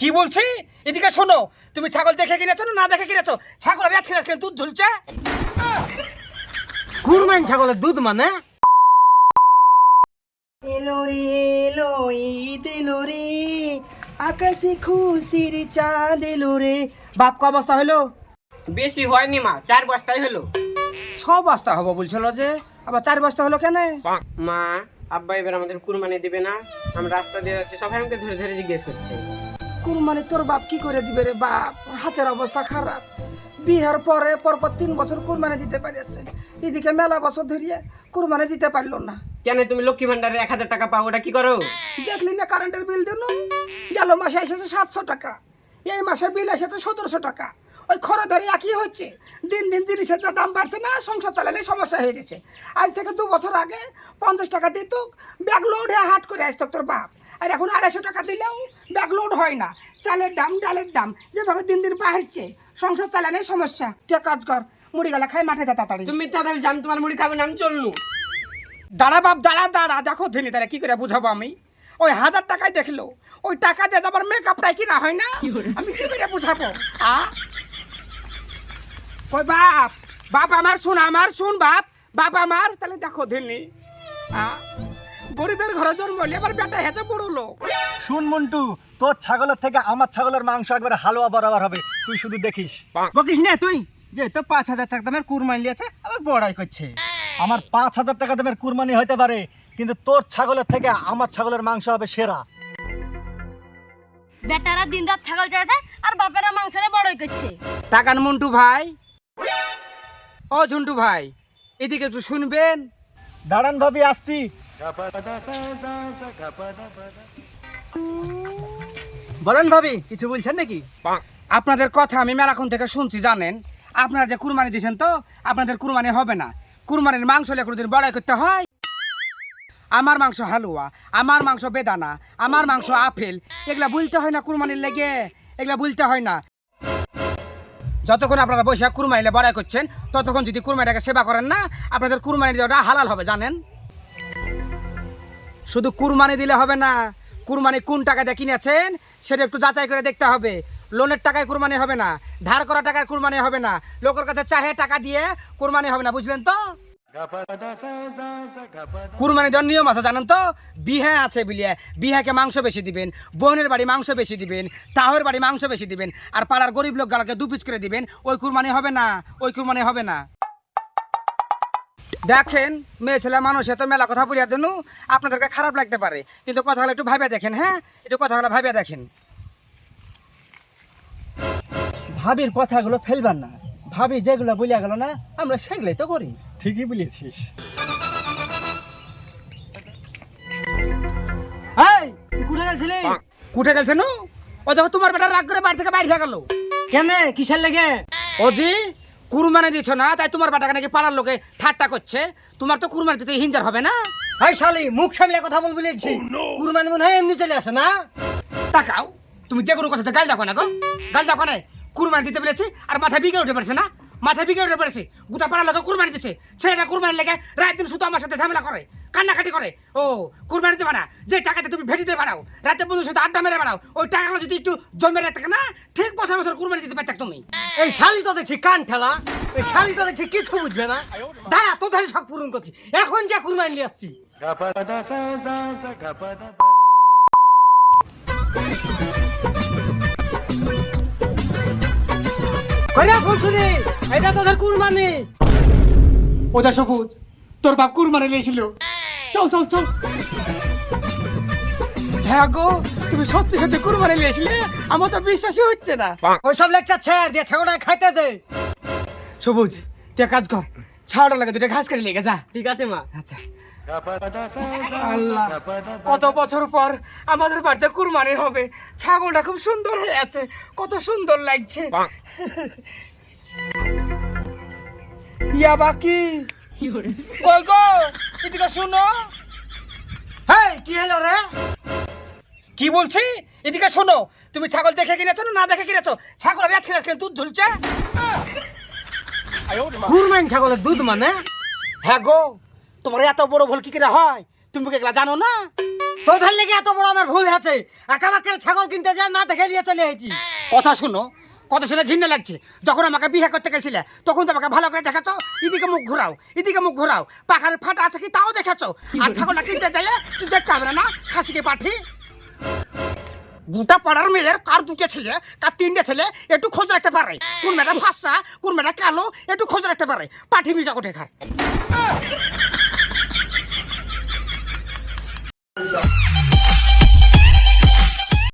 কি বলছি? এদিকে শোনো তুমি ছাগল দেখে কিনেছো না না দেখে কিনেছো? ছাগল রাত কিনে দুধ ঝুলছে? কুরবান ছাগলের দুধ মানে? এলো রে এলো ঈদ এলো রে আকাশে খুশির চাঁদ এলো রে। বাপ ক অবস্থা হলো? বেশি হয়নি মা চার বস্তাই হলো। ছ বস্তা হব বলছিল যে আবার চার বস্তা হলো কেন? মা আব্বা এবার আমাদের কুরবানি দিবে না। আমরা রাস্তা দিয়ে যাচ্ছি সবাই আমাকে ধরে ধরে জিজ্ঞেস করছে। কুরবানি তোর বাপ কি করে দিবে রে বাপ? হাতের অবস্থা খারাপ। বিহার পরে পরপর তিন বছর কুরবানি দিতে পারিয়েছে। এদিকে মেলা বছর ধরিয়ে কুরবানি দিতে পারল না। কেন তুমি লক্ষ্মী ভান্ডারে এক হাজার টাকা পাও ওটা কি করো? দেখলি না কারেন্টের বিল দিল গেল মাসে এসেছে সাতশো টাকা। এই মাসে বিল এসেছে সতেরোশো টাকা। ওই খরচদারি একই হচ্ছে। দিন দিন জিনিসের যা দাম বাড়ছে না সংসার চালালে সমস্যা হয়ে গেছে। আজ থেকে দু বছর আগে পঞ্চাশ টাকা দিত ব্যাগ লোড হাট করে আসতো তোর বাপ। আর এখন আড়াইশো টাকা দিলেও ব্যাগ লোড হয় না। চালের দাম ডালের দাম যেভাবে দিন দিন বাড়ছে সংসার চালানোর সমস্যা। তুই কাজ কর মুড়ি গেলা খাই মাঠে যা তাড়াতাড়ি। তুমি তাদের জান তোমার মুড়ি খাবে না আমি চললু দাঁড়া বাপ দাঁড়া দাঁড়া দেখো ধেনি তারা কি করে বুঝাবো আমি? ওই হাজার টাকায় দেখল ওই টাকা দিয়ে যাবার মেকআপটাই কিনা হয় না? আমি কি করে বুঝাবো? আ? ওই বাপ বাপ আমার শুন আমার শুন বাপ বাপ আমার তাহলে দেখো ধেনি। আ? গরিবের ঘরে জন্ম হলে আবার বেটা হেঁচে বড় লোক শুন মন্টু তোর ছাগলের থেকে আমার ছাগলের মাংস একবারে হালুয়া বরাবর হবে। তুই শুধু দেখিস। বকিস না তুই। যে তো পাঁচ হাজার টাকা দামের কুরমাইন লিয়েছে আবার বড়াই করছে। আমার পাঁচ হাজার টাকা দামের কুরবানি হতে পারে কিন্তু তোর ছাগলের থেকে আমার ছাগলের মাংস হবে সেরা। বেটারা দিন রাত ছাগল চড়াচ্ছে আর বাপেরা মাংসরে বড়ই করছে। টাকান মন্টু ভাই। ও ঝুন্টু ভাই এদিকে একটু শুনবেন। দাঁড়ান ভাবি আসছি। বলেন ভাবি কিছু বলছেন নাকি? আপনাদের কথা আমি মেলাক্ষণ থেকে শুনছি জানেন? আপনারা যে কুরবানি দিয়েছেন তো আপনাদের কুরবানি হবে না। কুরবানির মাংস হলে কোনোদিন বড়াই করতে হয়? আমার মাংস হালুয়া আমার মাংস বেদানা আমার মাংস আপেল এগুলা বলতে হয় না কুরবানির লেগে? এগুলা বলতে হয় না। যতক্ষণ আপনারা বসে কুরমাইলে বড়াই করছেন ততক্ষণ যদি কুরমাইটাকে সেবা করেন না আপনাদের কুরবানি দেওয়াটা হালাল হবে জানেন? শুধু কুরবানি দিলে হবে না। কুরবানি কোন টাকা দিয়ে কিনেছেন, সেটা একটু যাচাই করে দেখতে হবে। লোনের টাকায় কুরবানি হবে না, ধার করা টাকায় কুরবানি হবে না। লোকের কাছে চাহে টাকা দিয়ে কুরবানি হবে না, বুঝলেন তো? কুরবানি দেওয়ার নিয়ম আছে, জানেন তো? বিহা আছে বিলিয়ে, বিহাকে মাংস বেশি দিবেন, বোনের বাড়ি মাংস বেশি দিবেন তাহের বাড়ি মাংস বেশি দিবেন, আর পাড়ার গরিব লোক গালাকে দু পিস করে দিবেন, ওই কুরবানি হবে না, ওই কুরবানি হবে না। দেখেন মেয়ে ছেলে মানুষ এত মেলা কথা বলিয়া দেন আপনাদেরকে খারাপ লাগতে পারে। কিন্তু কথাগুলো একটু ভাবে দেখেন হ্যাঁ? একটু কথাগুলো ভাবে দেখেন। ভাবির কথাগুলো ফেলবার না। ভাবি যেগুলো বলিয়া গেল না আমরা সেগুলোই তো করি। ঠিকই বলেছিস। এই তুই কুঠে গেছিলি কুঠে গেছে ও দেখো তোমার বেটা রাগ করে বাড়ি থেকে বাইরে গেল। কেন? কিসের লেগে? ও জি কুরবানি দিছ না? তাই তোমার বেটাকে নাকি পাড়ার লোকে ঠাট্টা করছে। তোমার তো কুরবানি দিতে হিঞ্জার হবে না? ভাই শালি মুখ সামলে কথা বল বলেছি। কুরবানি মনে হয় এমনি চলে আসে না? তাকাও। তুমি যে কোনো কথাতে গাল দেখো না গো। গাল দেখো না কুরবানি দিতে পেরেছি আর মাথায় বিকে উঠে পড়েছে না? মাথায় বিকে উঠে পড়েছে। গোটা পাড়ার লোকে কুরবানি দিচ্ছে। ছেলেটা কুরবানি লেগে রাত দিন শুধু আমার সাথে ঝামেলা করে কান্নাকাটি করে। ও কুরবানি দিতে না। যে টাকাতে তুমি ভেটিতে বাড়াও রাতে বন্ধুর সাথে আড্ডা মেরে বাড়াও ওই টাকাগুলো যদি একটু জমে রাখতে না বছর কুরবানি দিতে পারতাম তুমি? এই শালি তো দেখছি কান ঠেলা, এই শালি তো দেখছি কিছু বুঝবে না। দাঁড়া তো ধরে পূরণ করছি। এখন যা কুরবানি নিয়ে আসছি। এটা তোদের সবুজ, তোর বাপ কুরবানি নিয়েছিল। চল চল চল। হ্যাঁ গো তুমি সত্যি সত্যি কুরবানি নিয়েছিলে আমার তো বিশ্বাসই হচ্ছে না। ওইসব লেকচার ছেড় দিয়ে ছাগলটা খাইতে দে। সবুজ তুই কাজ কর ছাওয়াটা লাগে দুটো ঘাস কেটে লেগে যা। ঠিক আছে মা। আচ্ছা। আল্লাহ কত বছর পর আমাদের বাড়িতে কুরবানি হবে। ছাগলটা খুব সুন্দর হয়ে আছে কত সুন্দর লাগছে। ইয়া বাকি? কই গো? এদিকে শুনো। হ্যাঁ কি হলো রে? কি বলছি? এদিকে শোনো, তুমি ছাগল দেখে কিনেছো না দেখে কিনেছো? ছাগল রাত দুধ ঝুলছে। কুরবানি ছাগলের দুধ মানে? হ্যাঁ গো, তোমার এত বড় ভুল কি করে হয়? তুমি এগুলা জানো না? তোদের লেগে এত বড় আমার ভুল আছে। একা বাক্যের ছাগল কিনতে যায়, না দেখে নিয়ে চলে এসেছি। কথা শুনো, কথা শুনে ঘৃণা লাগছে। যখন আমাকে বিয়ে করতে গেছিলে, তখন তো আমাকে ভালো করে দেখাচ্ছ। এদিকে মুখ ঘোরাও, এদিকে মুখ ঘোরাও। পাখার ফাটা আছে কি তাও দেখাচ্ছ। আর ছাগলটা কিনতে চাইলে তুই দেখতে হবে না, খাসিকে পাঠি। গোটা পাড়ার মেয়ের কার দুটো ছেলে, কার তিনটে ছেলে, একটু খোঁজ রাখতে পারে। কোন মেয়েটা ফাঁসা, কোন মেয়েটা কালো, একটু খোঁজ রাখতে পারে। পাঠি মিজা কোটে খায়